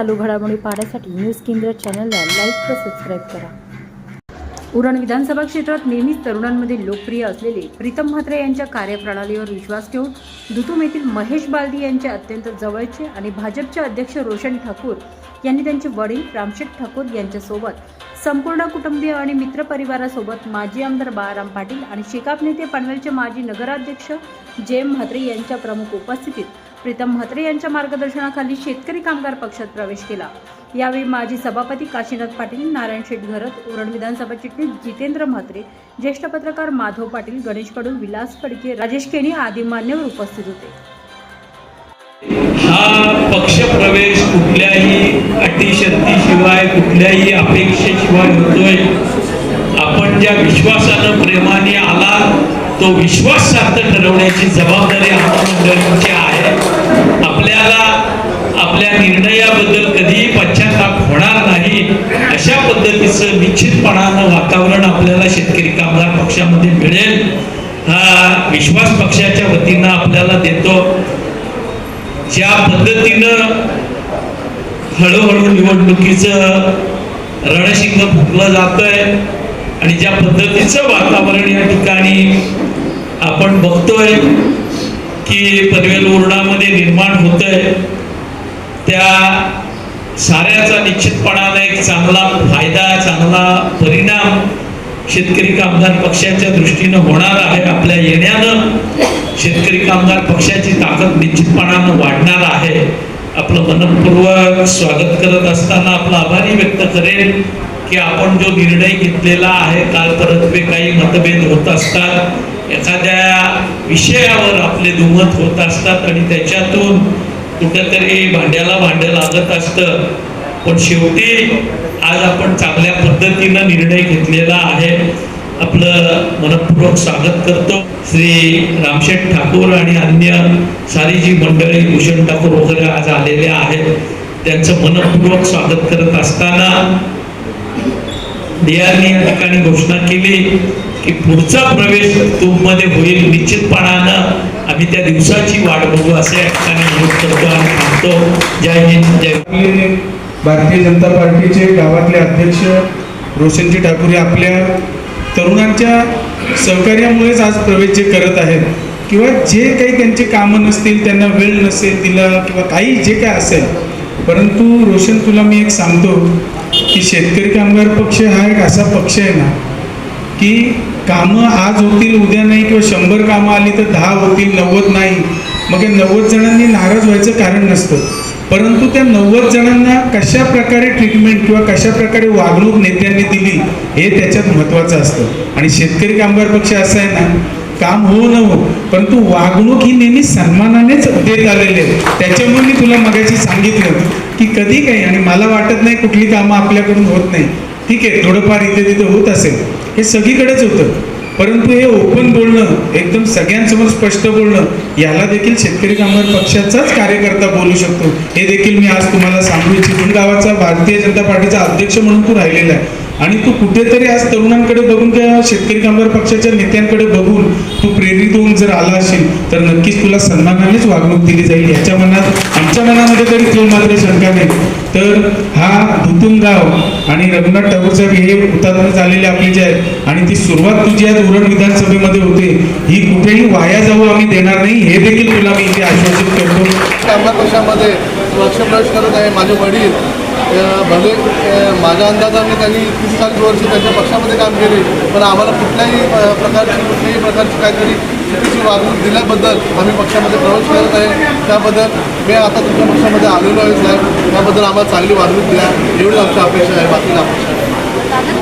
चालू घडामोडी पाहण्यासाठी न्यूज केंद्र चॅनलला लाईक व सबस्क्राईब करा. उरण विधानसभा क्षेत्रात नेहमीच तरुणांमध्ये लोकप्रिय असलेले प्रीतम म्हात्रे यांच्या कार्यप्रणालीवर विश्वास ठेवून दुतुम येथील महेश बालदी यांचे अत्यंत जवळचे आणि भाजपचे अध्यक्ष रोशन ठाकूर यांनी त्यांचे वडील रामशेठ ठाकूर यांच्यासोबत संपूर्ण कुटुंबीय आणि मित्रपरिवारासोबत माजी आमदार बाळाराम पाटील आणि शेकाप नेते पनवेलचे माजी नगराध्यक्ष जेम म्हात्रे यांच्या प्रमुख उपस्थितीत प्रीतम म्हात्रे यांच्या मार्गदर्शनाखाली शेतकरी कामगार पक्षात प्रवेश केला. यावेळी माजी सभापती काशीनाथ पाटील नारायण शेठ घरत उरण विधानसभा चिटणीस जितेंद्र म्हात्रे ज्येष्ठ पत्रकार माधव पाटील गणेश कडू विलास फडके राजेश केणी आदी मान्यवर उपस्थित होते. हा पक्षप्रवेश कुठल्याही अटीशक्तीशिवाय कुठल्याही अपेक्षेशिवाय होतोय. आपण ज्या विश्वासानं प्रेमाने आला तो विश्वास ठरवण्याची जबाबदारी आपण मंडळींची आहे. आपल्याला आपल्या निर्णयाबद्दल कधीही पश्चाताप होणार नाही. अशा पद्धतीचं निश्चितपणानं वातावरण आपल्याला शेतकरी कामगार पक्षामध्ये मिळेल. हा विश्वास पक्षाच्या वतीनं आपल्याला देतो. ज्या पद्धतीनं हळूहळू निवडणुकीचं रणशिंग फुकलं जात आहे आणि ज्या पद्धतीचं वातावरण या ठिकाणी आपण बघतोय की पनवेल ओरडामध्ये निर्माण होतंय त्या साऱ्याचा निश्चितपणाने एक चांगला फायदा चांगला परिणाम शेतकरी कामगार पक्षाच्या दृष्टीनं होणार आहे. आपल्या येण्यानं शेतकरी कामगार पक्षाची ताकद निश्चितपणानं वाढणार आहे. आपलं मनपूर्वक स्वागत करत असताना आपला आभारी व्यक्त करेल की आपण जो निर्णय घेतलेला आहे काल काही मतभेद होत असतात एखाद्या विषयावर आपले दुमत होत असतात आणि त्याच्यातून कुठंतरी भांड्याला भांडं लागत असतं. पण शेवटी आज आपण चांगल्या पद्धतीनं निर्णय घेतलेला आहे. आपलं मनपूर्वक स्वागत करतो. श्री रामशेठ ठाकूर आणि अन्य सारी जी मंडळी भूषण ठाकूर वगैरे आज आलेले आहेत. त्यांचं मनपूर्वक स्वागत करत असताना डीआरने या ठिकाणी घोषणा केली की पुढचा प्रवेशमध्ये होईल निश्चितपणानं. आम्ही त्या दिवसाची वाट बघू असं या ठिकाणी नमूद करतो आणि थांबतो जय हिंद जय भारतीय जनता पार्टीचे गावातले अध्यक्ष रोशनजी ठाकूर हे आपल्या तरुणांच्या सहकार्यामुळेच आज प्रवेश जे करत आहेत किंवा जे काही त्यांचे कामं नसतील त्यांना वेळ नसेल दिला किंवा काही जे काय असेल. परंतु रोशन तुला मी एक सांगतो की शेतकरी कामगार पक्ष हा एक असा पक्ष आहे ना की कामं आज होतील उद्या नाही किंवा शंभर कामं आली तर दहा होतील नव्वद नाही. मग या नव्वद जणांनी नाराज व्हायचं कारण नसतं. परंतु त्या नव्वद जणांना कशा प्रकारे ट्रीटमेंट किंवा कशा प्रकारे वागणूक नेत्यांनी दिली हे त्याच्यात महत्त्वाचं असतं. आणि शेतकरी कामगार पक्ष असं आहे ना काम हो न हो परंतु वागणूक ही नेहमी सन्मानानेच देत आलेली आहे. त्याच्यामुळे मी तुला मगाशी सांगितलं की कधी काही आणि मला वाटत नाही कुठली कामं आपल्याकडून होत नाही. ठीक आहे थोडंफार इथे तिथे होत असेल. हे सगळीकडेच होतं. परंतु हे ओपन बोलणं एकदम सगळ्यांसमोर स्पष्ट बोलणं याला देखील शेतकरी कामगार पक्षाचाच कार्यकर्ता बोलू शकतो. हे देखील मी आज तुम्हाला सांगू इच्छितो. गावाचा भारतीय जनता पार्टीचा अध्यक्ष म्हणून तू राहिलेला आहे. आणि तू कुठेतरी आज तरुणांकडे बघून किंवा शेतकरी कामगार पक्षाच्या नेत्यांकडे बघून तर नक्कीच तुला सन्मानानेच वागणूक दिली जाईल. याच्या मनात आमच्या मनामध्ये तरी तुला मात्र शंका नाही. तर हा धुतुंगाव आणि रघुनाथ ठाकूर साहेब हे हुतात्मा झालेले आपले जे आहेत आणि ती सुरुवात तुझी आज उरण विधानसभेमध्ये होते. ही कुठेही वाया जाऊ आम्ही देणार नाही. हे देखील तुला मी इथे आश्वासित करतो. आपल्या पक्षामध्ये पक्षप्रवेश करत आहे माझे वडील. भले माझ्या अंदाजाने त्यांनी तीस चाळीस वर्ष त्यांच्या पक्षामध्ये काम केले पण आम्हाला कुठल्याही प्रकारची कुठल्याही प्रकारची काहीतरी चुकीची वागणूक दिल्याबद्दल आम्ही पक्षामध्ये प्रवेश करत आहे. त्याबद्दल मी आता तुमच्या पक्षामध्ये आलेलो आहे साहेब. त्याबद्दल आम्हाला चांगली वागणूक द्या. एवढीच आमची अपेक्षा आहे. बाकीला अपेक्षा